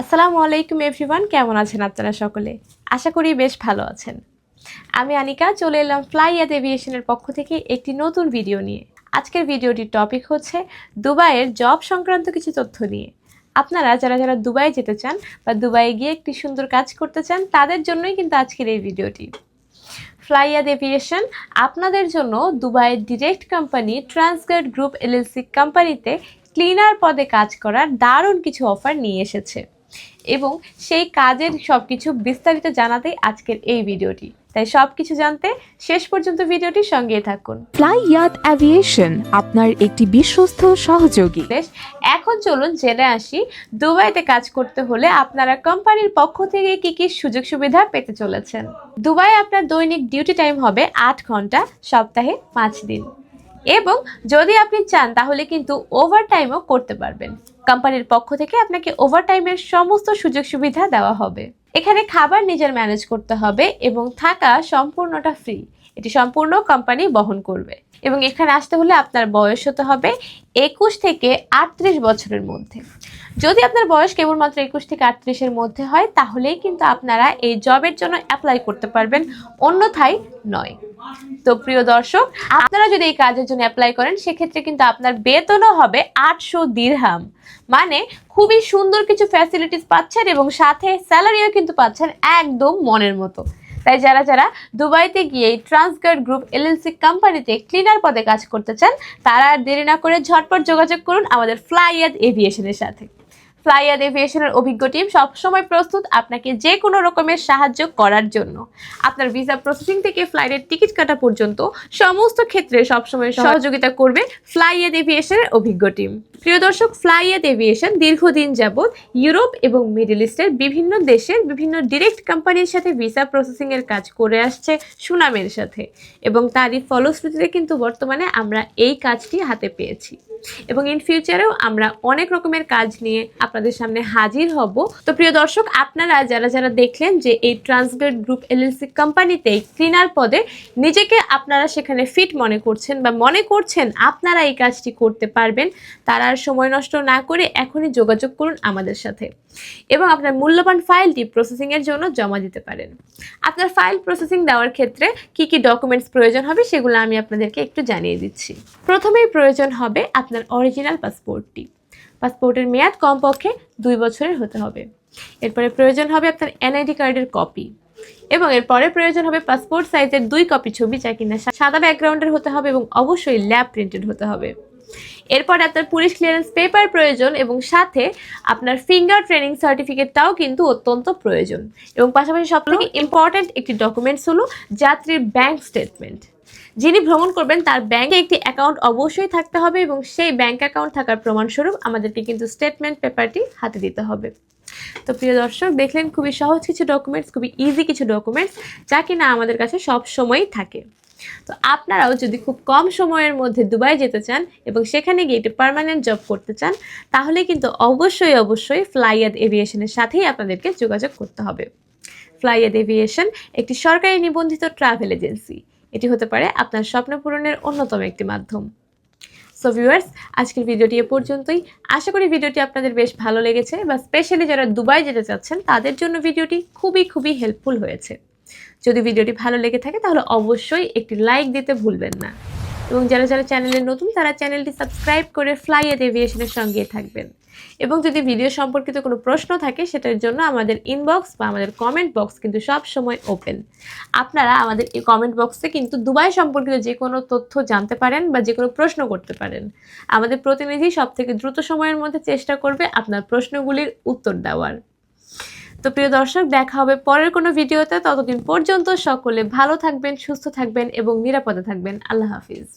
আসসালামু আলাইকুম এভরিওয়ান, কেমন আছেন আপনারা সকলে? আশা করি বেশ ভালো আছেন। আমি আনিকা, চলে এলাম ফ্লাই অ্যাট এভিয়েশনের পক্ষ থেকে একটি নতুন ভিডিও নিয়ে। আজকের ভিডিওটির টপিক হচ্ছে দুবাইয়ের জব সংক্রান্ত কিছু তথ্য নিয়ে। আপনারা যারা যারা দুবাই যেতে চান বা দুবাইয়ে গিয়ে একটি সুন্দর কাজ করতে চান, তাদের জন্যই কিন্তু আজকের এই ভিডিওটি। ফ্লাই ফ্লাইয়াদ এভিয়েশন আপনাদের জন্য দুবাইয়ের direct company Transguard group LLC কোম্পানিতে ক্লিনার পদে কাজ করার দারুণ কিছু অফার নিয়ে এসেছে। এবং সেই কাজের সব কিছু বিস্তারিত জানাতেই আজকের এই ভিডিওটি। তাই সব কিছু জানতে শেষ পর্যন্ত ভিডিওটি সঙ্গে থাকুন। ফ্লাই ইয়াত অ্যাভিয়েশন আপনার একটি বিশ্বস্ত সহযোগী। এখন চলুন জেনে আসি দুবাইতে কাজ করতে হলে আপনারা কোম্পানির পক্ষ থেকে কি কি সুযোগ সুবিধা পেতে চলেছেন। দুবাই আপনার দৈনিক ডিউটি টাইম হবে আট ঘণ্টা সপ্তাহে পাঁচ দিন। এবং যদি আপনি চান তাহলে কিন্তু ওভার টাইমও করতে পারবেন। কোম্পানির পক্ষ থেকে আপনাকে ওভারটাইমের সমস্ত সুযোগ সুবিধা দেওয়া হবে। এখানে খাবার নিজের ম্যানেজ করতে হবে এবং থাকা সম্পূর্ণটা ফ্রি এটি সম্পূর্ণ কোম্পানি বহন করবে। এবং এখানে আসতে হলে আপনার বয়স হতে হবে একুশ থেকে আটত্রিশ বছরের মধ্যে। যদি আপনার বয়স কেবলমাত্র একুশ থেকে আটত্রিশের মধ্যে হয়, তাহলেই কিন্তু আপনারা এই জবের জন্য অ্যাপ্লাই করতে পারবেন, অন্যথায় নয়। তো প্রিয় দর্শক, আপনারা যদি এই কাজের জন্য অ্যাপ্লাই করেন, সেক্ষেত্রে কিন্তু আপনার বেতনও হবে আটশো দিরহাম। মানে খুবই সুন্দর কিছু ফ্যাসিলিটিস পাচ্ছেন এবং সাথে স্যালারিও কিন্তু পাচ্ছেন একদম মনের মতো। তাই যারা যারা দুবাইতে গিয়ে ট্রান্সগার্ড গ্রুপ এলএলসি কোম্পানিতে ক্লিনার পদে কাজ করতে চান, তারা আর দেরি না করে ঝটপট যোগাযোগ করুন আমাদের ফ্লাইয়াদ এভিয়েশনের সাথে। ফ্লাইয়াদ এভিয়েশনের অভিজ্ঞ টিম সবসময় প্রস্তুত আপনাকে যে কোনো রকমের সাহায্য করার জন্য। আপনার ভিসা প্রসেসিং থেকে ফ্লাইটের টিকিট কাটা পর্যন্ত সমস্ত ক্ষেত্রে সবসময় সহযোগিতা করবে ফ্লাইয়াদ এভিয়েশনের অভিজ্ঞ টিম। প্রিয় দর্শক ফ্লাইয়াদ এভিয়েশন দীর্ঘদিন যাবৎ ইউরোপ এবং মিডল ইস্টের বিভিন্ন দেশের বিভিন্ন ডিরেক্ট কোম্পানির সাথে ভিসা প্রসেসিং এর কাজ করে আসছে সুনামের সাথে এবং তারই ফলশ্রুতিতে কিন্তু বর্তমানে আমরা এই কাজটি হাতে পেয়েছি। এবং ইন ফিউচারেও আমরা অনেক রকমের কাজ নিয়ে আপনাদের সামনে হাজির হব। তো প্রিয় দর্শক, আপনারা যারা যারা দেখলেন যে এই ট্রান্সগেট গ্রুপ এলএলসি কোম্পানিতে ক্লিনার পদে নিজেকে আপনারা সেখানে ফিট মনে করছেন বা মনে করছেন আপনারা এই কাজটি করতে পারবেন, তারা আর সময় নষ্ট না করে এখনই যোগাযোগ করুন আমাদের সাথে। এবং আপনার মূল্যবান ফাইলটি প্রসেসিংয়ের জন্য জমা দিতে পারেন। আপনার ফাইল প্রসেসিং দেওয়ার ক্ষেত্রে কি কি ডকুমেন্টস প্রয়োজন হবে সেগুলো আমি আপনাদেরকে একটু জানিয়ে দিচ্ছি। প্রথমেই প্রয়োজন হবে আপনার অরিজিনাল পাসপোর্টটি পাসপোর্টের মেয়াদ কমপক্ষে দুই বছরের হতে হবে। এরপরে প্রয়োজন হবে আপনার এনআইডি কার্ডের কপি এবং এরপরে প্রয়োজন হবে পাসপোর্ট সাইজের দুই কপি ছবি যা কিনা সাদা ব্যাকগ্রাউন্ডের হতে হবে এবং অবশ্যই ল্যাব প্রিন্টেড হতে হবে। এরপর আপনার পুলিশ ক্লিয়ারেন্স পেপার প্রয়োজন এবং সাথে আপনার ফিঙ্গার ট্রেনিং সার্টিফিকেটটাও কিন্তু অত্যন্ত প্রয়োজন। এবং পাশাপাশি সবথেকে ইম্পর্ট্যান্ট একটি ডকুমেন্টস হলো যাত্রীর ব্যাংক স্টেটমেন্ট যিনি ভ্রমণ করবেন তার ব্যাংকে একটি অ্যাকাউন্ট অবশ্যই থাকতে হবে এবং সেই ব্যাংক অ্যাকাউন্ট থাকার প্রমাণস্বরূপ আমাদেরকে কিন্তু স্টেটমেন্ট পেপারটি হাতে দিতে হবে। তো প্রিয় দর্শক, দেখলেন খুবই সহজ কিছু ডকুমেন্টস খুবই ইজি কিছু ডকুমেন্টস যা কিনা আমাদের কাছে সব সময়ই থাকে। তো আপনারাও যদি খুব কম সময়ের মধ্যে দুবাই যেতে চান এবং সেখানে গিয়ে একটি পার্মানেন্ট জব করতে চান, তাহলে কিন্তু অবশ্যই অবশ্যই ফ্লাইয়াদ এভিয়েশনের সাথেই আপনাদেরকে যোগাযোগ করতে হবে। ফ্লাইয়াদ এভিয়েশন একটি সরকারি নিবন্ধিত ট্রাভেল এজেন্সি এটি হতে পারে আপনার স্বপ্ন পূরণের অন্যতম একটি মাধ্যম। সো ভিউয়ার্স আজকের ভিডিওটি এ পর্যন্তই। আশা করি ভিডিওটি আপনাদের বেশ ভালো লেগেছে বা স্পেশালি যারা দুবাই যেতে চাচ্ছেন, তাদের জন্য ভিডিওটি খুবই খুবই হেল্পফুল হয়েছে। যদি ভিডিওটি ভালো লেগে থাকে, তাহলে অবশ্যই একটি লাইক দিতে ভুলবেন না। এবং যারা যারা চ্যানেলে নতুন, তারা চ্যানেলটি সাবস্ক্রাইব করে ফ্লাই এভিয়েশনের সঙ্গে থাকবেন। এবং যদি ভিডিও সম্পর্কিত কোনো প্রশ্ন থাকে, সেটার জন্য আমাদের ইনবক্স বা আমাদের কমেন্ট বক্স কিন্তু সব সময় ওপেন আপনারা আমাদের এই কমেন্ট বক্সে কিন্তু দুবাই সম্পর্কিত যে কোনো তথ্য জানতে পারেন বা যে কোনো প্রশ্ন করতে পারেন। আমাদের প্রতিনিধি সব থেকে দ্রুত সময়ের মধ্যে চেষ্টা করবে আপনার প্রশ্নগুলির উত্তর দেওয়ার। তো প্রিয় দর্শক, দেখা হবে পরের কোনো ভিডিওতে ততদিন পর্যন্ত সকলে ভালো থাকবেন, সুস্থ থাকবেন এবং নিরাপদে থাকবেন। আল্লাহ হাফিজ।